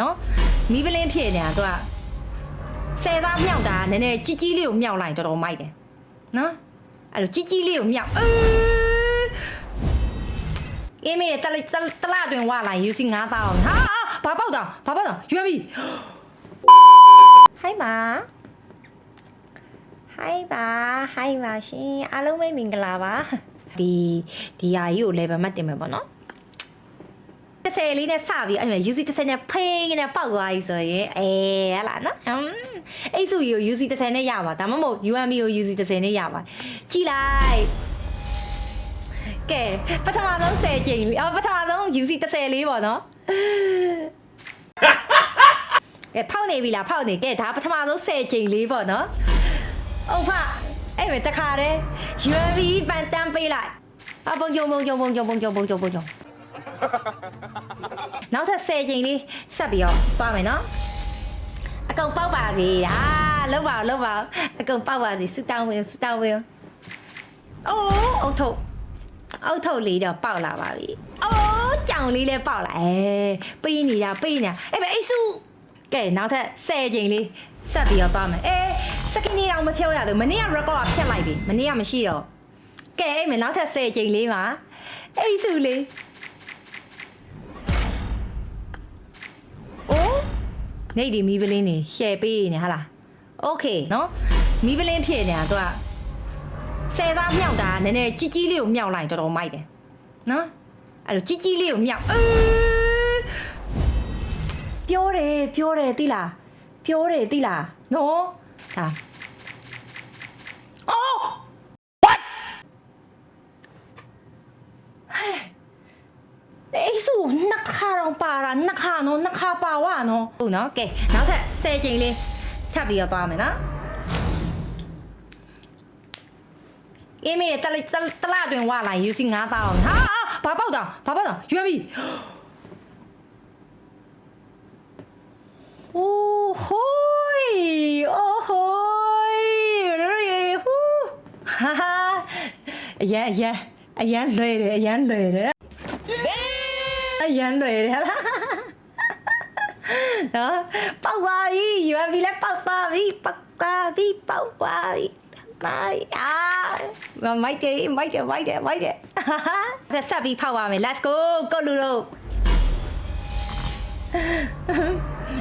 နော်မီးပလင်းဖြစ်နေတာသူကဆယ်သားမြောက်တာနည်းနည်းကြီးကြီးလေးကိုမြောက်လိုက်တော်တော်မိုက်တယ်နော်အဲ့လိုကြီးကြီးလေးကိုမြောက်အေးအေးမေတလတလတွင်ဝလာ UC 9000ဟာဘာပေါက်တာဘာပေါက်တာရွေးပြီဟိုင်းပါဟိုင်းပါဟိုင်းပါရှင်အားလုံးပဲမင်္ဂလာပါဒီဒီယာကြီးကို level မှတ်တင်မယ်ပေါ့နော် 30လေးနဲ့စပြီးအဲ့မှာ UC 30နဲ့ဖိန်းနဲ့ပေါက်သွားပြီဆိုရင်အဲဟလာနော်အမ်အဲ့စုကြီးကို UC 30နဲ့ရပါဒါမှမဟုတ် UMB ကို UC 30နဲ့ရပါကြည်လိုက်ကဲပထမဆုံး10ချိန်လေးအော်ပထမဆုံး UC 30လေးပေါ့နော်ကဲဖောက်နေပြီလားဖောက်နေကဲဒါပထမဆုံး10ချိန်လေးပေါ့နော်ဟုတ်ဖအဲ့မဲ့တခါတည်း UMB ပန်တန်းပေးလိုက်အပုံကြုံပုံကြုံပုံကြုံပုံကြုံပုံကြုံပုံကြုံ နောက်ထပ်10ချိန်လေးဆက်ပြီးတော့သွားမယ်နော်အကုန်ပေါက်ပါစေဒါလောက်ပါလောက်ပါအကုန်ပေါက်ပါစေဆူတောင်းဝင်ဆူတောင်းဝင်အိုးအုတ်ထုတ်အုတ်ထုတ်လေးတော့ပေါက်လာပါပြီအိုးကြောင်လေးလည်းပေါက်လာအဲပေးနေတာပေးနေတာအဲ့ပဲအိတ်စုကဲနောက်ထပ်10ချိန်လေးဆက်ပြီးတော့သွားမယ်အေးစကင်နီတော့မဖြုတ်ရဘူးမနေ့က record ဖြတ်လိုက်ပြီမနေ့ကမရှိတော့ကဲအဲ့မယ်နောက်ထပ်10ချိန်လေးမှာအိတ်စုလေး နေဒီမီးပလင်းနေရှယ်ပေးနေဟာလားโอเคနော်မီးပလင်းဖြစ်နေတာသူကဆယ်သားမြောက်တာနည်းနည်းကြီးကြီးလေးကိုမြောက်လိုက်တော်တော်မိုက်တယ်နော်အဲ့လိုကြီးကြီးလေးကိုမြောက်အေးပြောတယ်ပြောတယ်သိလားပြောတယ်သိလားနော်ဒါ နှစ်ခါတော့ပါတာနှစ်ခါနော်နှစ်ခါပါဝါနော်ဟုတ်နော်ကဲနောက်ထပ်10ချိန်လေးထပ်ပြီးတော့သွားမယ်နော်အေးမေတလတလတွင်ဝလာ UC 9000ဟာဘာပေါက်တာဘာပေါက်တာရွေးပြီโอ้โหยโอ้โหยရေဟူဟာဟာအရန်အရန်အရန်လွယ်တယ်အရန်လွယ်တယ် အရန်လွယ်တယ်ဟာနော်ပေါက်ပါပြီရွာပြီလဲပေါက်သွားပြီပေါက်သွားပြီပေါက်သွားပြီပါအာမိုက်တယ်မိုက်တယ်မိုက်တယ်မိုက်တယ်ဆက်ဆက်ပြီးဖောက်ပါမယ် let's go ကိုလူတို့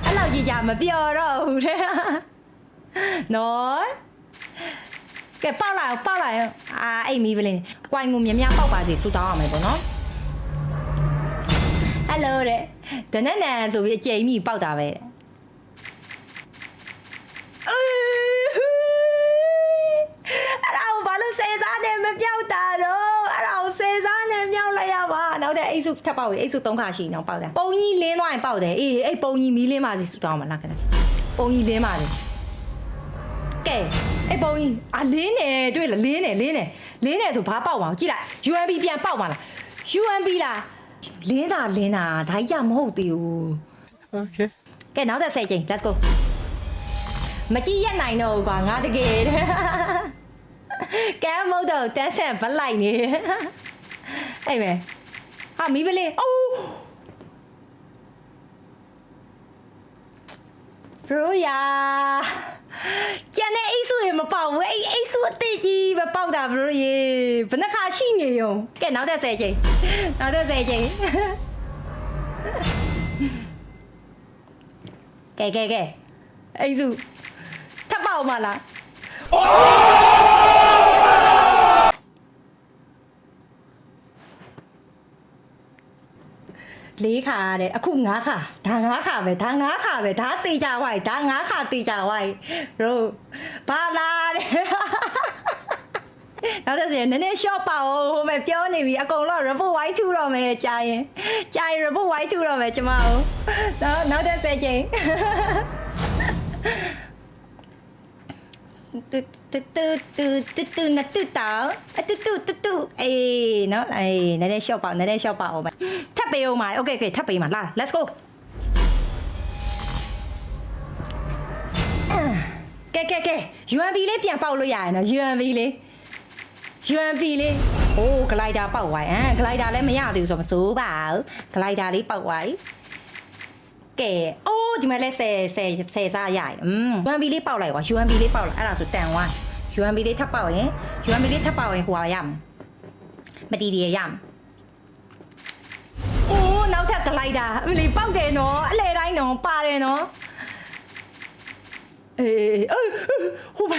အဲ့လောက်ကြီးကြမပြောတော့ဘူးတဲ့နော်ကဲပေါက်လာအောင်ပေါက်လာအောင်အာအိတ်မီးပလင်းကွိုင်ကိုမြမြပေါက်ပါစေဆူတောင်းရမယ်ပေါ့နော် ဟယ်လိုတဲ့ဒနက်နန်ဆိုပြီးအကျိန်မိပေါက်တာပဲတဲ့အဲ့ဒါကိုဘာလို့စေစားနဲ့မပြောက်တာတော့အဲ့ဒါကိုစေစားနဲ့မြောက်လိုက်ရပါနောက်တဲ့အိတ်စုထပ်ပေါက်ပြီအိတ်စုသုံးခါရှိနေအောင်ပေါက်တယ်ပုံကြီးလင်းသွားရင်ပေါက်တယ်အေးအဲ့ပုံကြီးမီးလင်းပါစီဆူတောင်းမှာလားခဏပုံကြီးလင်းပါလေကဲအဲ့ပုံကြီးအလင်းနေတွေ့လားလင်းနေလင်းနေလင်းနေဆိုဘာပေါက်ပါအောင်ကြည့်လိုက် UMB ပြန်ပေါက်ပါလား UMB လား လင်းတာလင်းတာဒါကြီးကမဟုတ်သေးဘူး Okay. ကဲနောက်သက်10ချိန် let's go မကြည့်ရနိုင်တော့ဘူးကွာငါတကယ်တဲ့ကဲမဟုတ်တော့တန်းဆန်ဗလိုက်နေအဲ့မဲဟာမီးပလင်းအိုး ဘရိုယာကျန်တဲ့အိတ်စုရေမပေါက်ဘူးအိတ်အိတ်စုအသေးကြီးပဲပေါက်တာဘရိုရေဘယ်နှခါရှိနေရောကဲနောက်သက်10ချိန်နောက်သက်10ချိန်ကဲကဲကဲအိစုထပ်ပေါက်မလား လေးခါတဲ့အခုငါးခါဒါငါးခါပဲဒါငါးခါပဲဒါတေချာဝိုက်ဒါငါးခါတေချာဝိုက်တို့ဘာလာတဲ့နောက်တစ်စနည်းနည်း short ပါအောင်ဟိုမဲ့ပြောနေပြီအကုန်လုံး report white ထူတော့မယ်ကြာရင်ကြာရင် report white ထူတော့မယ်ကျမတို့နောက်နောက်တစ်ဆယ်ချိန် တူတူတူတူတူတူနတူတောင်းအတူတူတူတူအေးနော်အေးနည်းနည်း short ပါနည်းနည်း short ပါအောင်မယ်ထပ်ပေးအောင်ပါ okay okay ထပ်ပေးမှာလာ let's go ကဲကဲကဲ UMB လေးပြန်ပေါက်လို့ရရင်နော် UMB လေး UMB လေးအိုးဂလိုက်တာပေါက်သွားဟမ်ဂလိုက်တာလည်းမရသေးဘူးဆိုတော့မစိုးပါဘူးဂလိုက်တာလေးပေါက်သွားပြီကဲ အိုးဒီမှာလဲ10 10 10စားရရอืม UMB လေးပေါက်လိုက်ကွာ UMB လေးပေါက်လိုက်အဲ့ဒါဆိုတန်ဝိုင်း UMB လေးထပ်ပေါက်ရင် UMB လေးထပ်ပေါက်ရင်ဟိုဟာရမယ်မတီတီရရမယ်အိုးနောက်ထပ်ဂလိုက်တာအမလီပေါက်တယ်နော်အလဲတိုင်းနော်ပါတယ်နော်အေးအေးဟိုဘ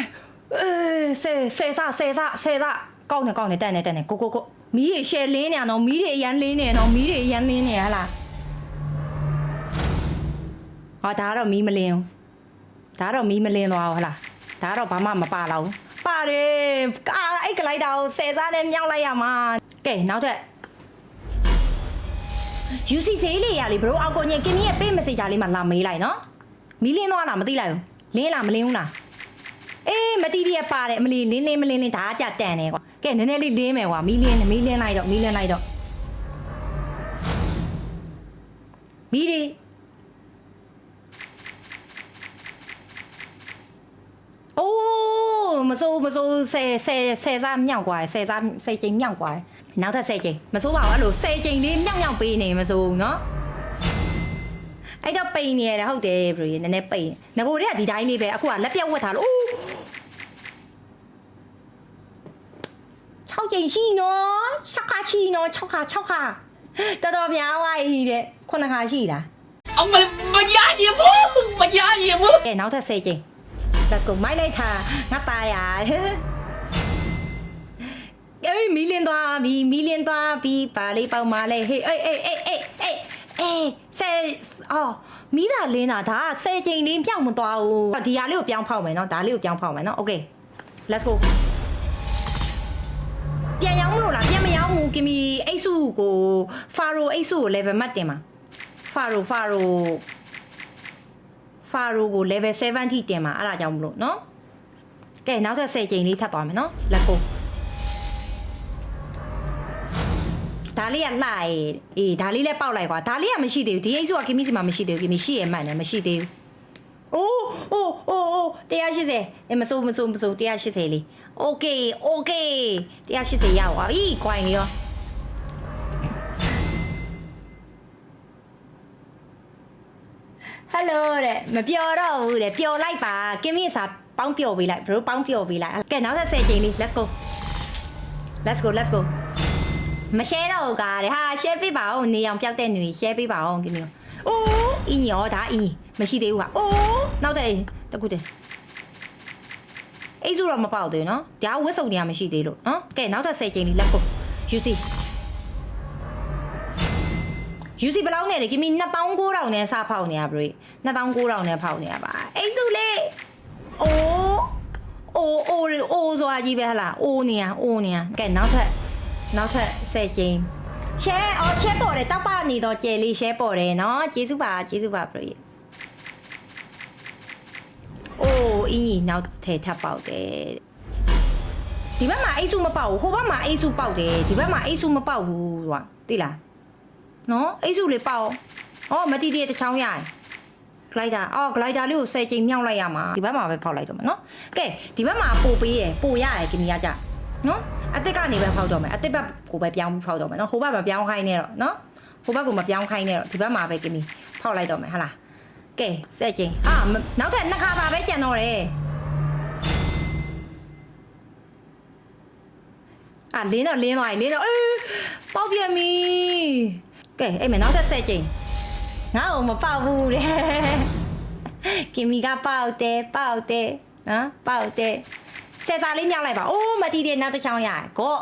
အေးဆယ်ဆယ်စားဆယ်စားဆယ်စားကောင်းနေကောင်းနေတက်နေတက်နေကိုကိုကိုမီးရေရှယ်လင်းနေနော်မီးတွေအရန်လင်းနေနော်မီးတွေအရန်လင်းနေဟလား ဟောဒါကတော့မီးမလင်းဘူးဒါကတော့မီးမလင်းသွားဘူးဟလားဒါကတော့ဘာမှမပါတော့ဘူးပါတယ်အာအဲ့ကလိုက်တာကိုဆယ်စားနဲ့မြောက်လိုက်ရမှာကဲနောက်ထပ် UC ဈေးလေးရလေဘရိုအောက်ကိုညင်ကင်းမီရဲ့ pay message လေးမှာလာမေးလိုက်နော်မီးလင်းသွားလားမသိလိုက်ဘူးလင်းလားမလင်းဘူးလားအေးမတီးတည်းပါတယ်အမလီလင်းလင်းမလင်းလင်းဒါကကြတန်တယ်ကွာကဲနည်းနည်းလေးလင်းမယ်ကွာမီးလင်းမီးလင်းလိုက်တော့မီးလင်းလိုက်တော့မီးလေး အိုး မစိုးမစိုးဆယ်ဆယ်ဆယ်စားမြောက်กว่าဆယ်စားဆယ်ချိန်မြောက်กว่าနောက်ထပ်ဆယ်ချိန်မစိုးပါဘူးအဲ့လိုဆယ်ချိန်လေးမြောက်မြောက်ပေးနေမစိုးဘူးเนาะအဲ့တော့ပိန်နေရတယ်ဟုတ်တယ်ဘရီနည်းနည်းပိန်ငကိုတွေကဒီတိုင်းလေးပဲအခုကလက်ပြတ်ဝတ်ထားလို့အိုး6ချိန်ရှိနော်6ခါရှိနော်6ခါ6ခါတော်တော်များသွားပြီတဲ့ခုနှစ်ခါရှိလား ông mày mày giá gì bố mày giá gì bố ကဲနောက်ထပ်10ချိန် let's go မိုက်လိုက်တာငါตายရအေးမီလင်းသွားပြီမီလင်းသွားပြီပါလေးပေါက်มาလဲဟေးအေးအေးအေးအေးအေးအေးဆယ်အော်မီးသာလင်းတာဒါကဆယ်ချိန်လေးပြောင်းမသွားဘူးဒီဟာလေးကိုပြောင်းဖောက်မယ်နော်ဒါလေးကိုပြောင်းဖောက်မယ်နော် okay let's go ပြန်ရောင်းမလို့လားပြန်မရောင်းဘူးကင်မီအိတ်စုကိုဖာရိုအိတ်စုကို level မှတ်တင်ပါဖာရိုဖာရို ဖာရိုကို level 7ထိတင်မှာအဲ့ဒါကြောင့်မလို့เนาะကဲနောက်ထပ်10ချိန်လေးထပ်သွားမယ်เนาะလက်ကိုဒါလေးကလှအေးအေးဒါလေးလည်းပေါက်လိုက်ကွာဒါလေးကမရှိသေးဘူးဒီအိတ်စုကကိမီစီမှာမရှိသေးဘူးကိမီရှိရမှန်တယ်မရှိသေးဘူးအိုးအိုးအိုးအိုး180အမစိုးမစိုးမစိုး180လေးโอเคโอเค180ရပါပြီ coin လေးရော ဟယ်လိုတဲ့မပျော်တော့ဘူးတဲ့ပျော်လိုက်ပါကင်းမင်းစာပေါင်းပျော်ပေးလိုက်ဘရိုပေါင်းပျော်ပေးလိုက်ကဲနောက်ထပ်10ချိန်လေး let's go let's go let's go မ share တော့ဘူးကားတဲ့ဟာ share ပေးပါဦးနေအောင်ပျောက်တဲ့ຫນွေ share ပေးပါဦးကင်းမင်းအိုးအင်းရောဒါအင်းမရှိသေးဘူးကအိုးနောက်တဲ့တခုတည်းအိတ်စုတော့မပေါက်သေးဘူးနော်ဒါဝတ်စုံတွေကမရှိသေးလို့နော်ကဲနောက်ထပ်10ချိန်လေး let's go you see UC ဘယ်လောက်နဲ့လဲကိမီ2900နဲ့စဖောက်နေရပြီ2900နဲ့ဖောက်နေရပါအိတ်စုလေးအိုးအိုးအိုးအိုးစွာကြီးပဲဟလားအိုးနေရအိုးနေရကဲနောက်ထပ်နောက်ထပ်10ချိန် share အော် share ပေါ်တယ်တောက်ပနေတော့ကြယ်လေး share ပေါ်တယ်နော်ကျေးဇူးပါကျေးဇူးပါပြီအိုးအင်းနောက်ထဲထပ်ပေါက်တယ်ဒီဘက်မှာအိတ်စုမပေါက်ဘူးဟိုဘက်မှာအိတ်စုပေါက်တယ်ဒီဘက်မှာအိတ်စုမပေါက်ဘူးကွာသိလား နော်အိတ်စုလေးပေါ့ဟောမတီတီတစ်ချောင်းရတယ်ဂလိုက်တာအော်ဂလိုက်တာလေးကို10ချိန်မြောက်လိုက်ရမှာဒီဘက်မှာပဲဖောက်လိုက်တော့မယ်နော်ကဲဒီဘက်မှာပို့ပေးရယ်ပို့ရရယ်ကင်မီကကြနော်အစ်စ်ကနေပဲဖောက်တော့မယ်အစ်စ်ဘက်ကိုပဲပြောင်းပြီးဖောက်တော့မယ်နော်ဟိုဘက်မပြောင်းခိုင်းနဲ့တော့နော်ဟိုဘက်ကိုမပြောင်းခိုင်းနဲ့တော့ဒီဘက်မှာပဲကင်မီဖောက်လိုက်တော့မယ်ဟာလားကဲ10ချိန်အာနောက်ထပ်နှစ်ခါပါပဲကြံတော့တယ်အာလင်းတော့လင်းသွားပြီလင်းတော့အေးပေါက်ပြန်ပြီ ကဲအဲ့မယ်နောက်ထပ်10ချိန်ငါ့ကိုမပေါက်ဘူးတဲ့ကင်မီကပေါက်တယ်ပေါက်တယ်နော်ပေါက်တယ်စက်စာလေးမြောက်လိုက်ပါအိုးမတီးတဲ့နောက်တစ်ချောင်းရကို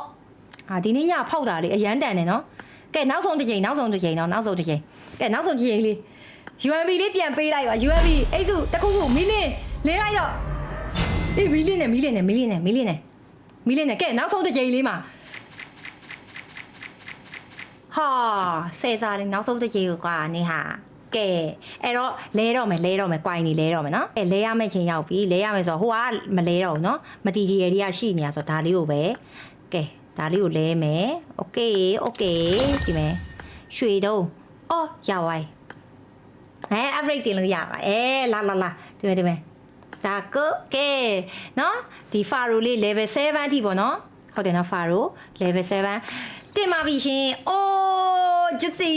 အာဒီနေ့ညဖောက်တာလေအရန်တန်တယ်နော်ကဲနောက်ဆုံးတစ်ချိန်နောက်ဆုံးတစ်ချိန်နော်နောက်ဆုံးတစ်ချိန်ကဲနောက်ဆုံးတစ်ချိန်လေး UMB လေးပြန်ပေးလိုက်ပါ UMB အိတ်စုတစ်ခုခုမီလင်းလင်းလိုက်တော့အေးမီလင်းနဲ့မီလင်းနဲ့မီလင်းနဲ့မီလင်းနဲ့မီလင်းနဲ့ကဲနောက်ဆုံးတစ်ချိန်လေးမှာ ဟာဆယ်စားတယ်နောက်ဆုံးတစ်ချိန်ကွာနေဟာကဲအဲ့တော့လဲတော့မယ်လဲတော့မယ် quai နေလဲတော့မယ်နော်အဲလဲရမယ့်ချိန်ရောက်ပြီလဲရမယ်ဆိုတော့ဟိုကမလဲတော့ဘူးနော်မတီတီရတွေကရှိနေရဆိုတော့ဒါလေးကိုပဲကဲဒါလေးကိုလဲမယ်โอเคโอเคဒီမယ်ရွှေတော့အော်ရပါပြီအဲ upgrade တင်လို့ရပါအဲလာလာလာဒီမယ်ဒီမယ်ဒါကိုကဲနော်ဒီ faro လေး level 7အထိပေါ့နော်ဟုတ်တယ်နော် faro level 7 တင်ပါပြီရှင်အိုးဂျစီ